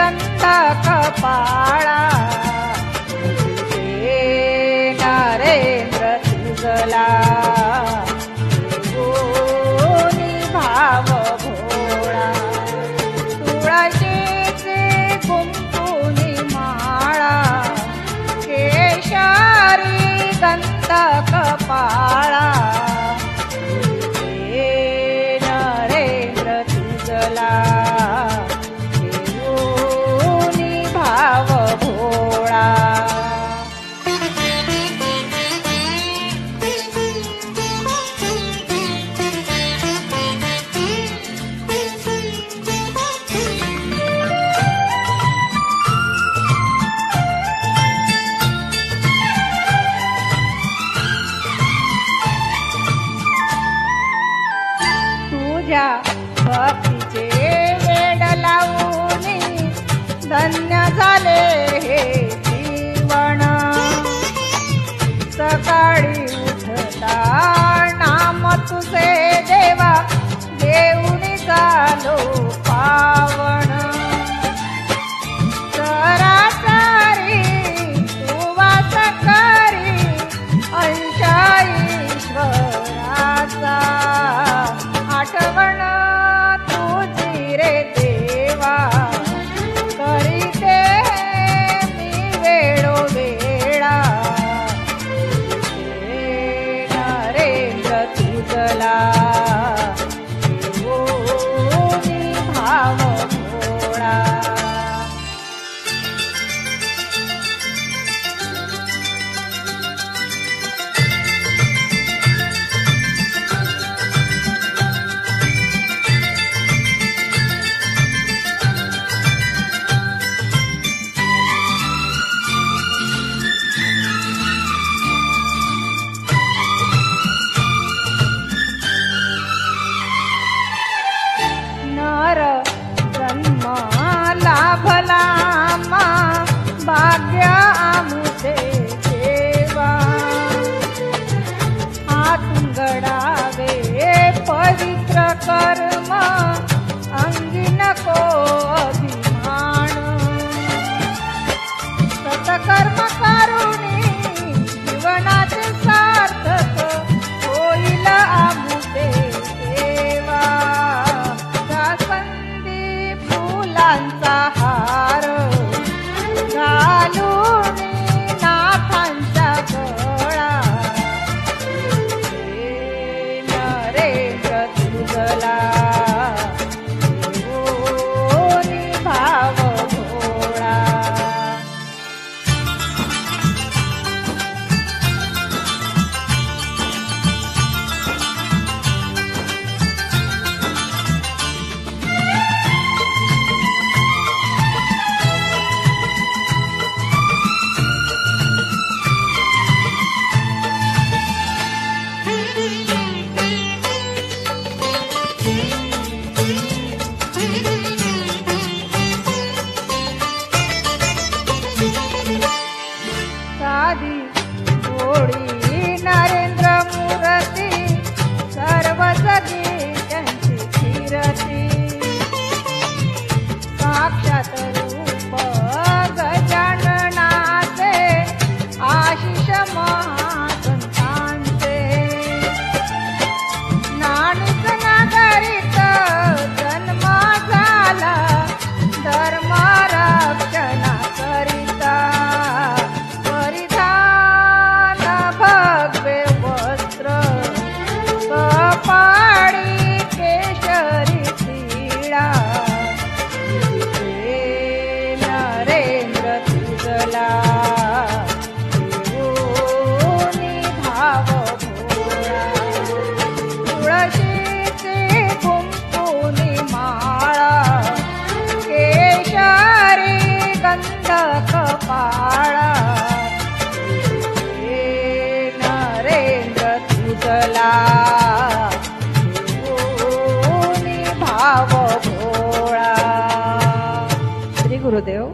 कंद कपाळा नरेंद्र तुझला. पवित्र कर्म अंगी नको अभिमान. सतकर्म करुणी जीवनाचे सार्थक होईल फुलांचा निघाला लागला भाव भोळा श्री गुरुदेव.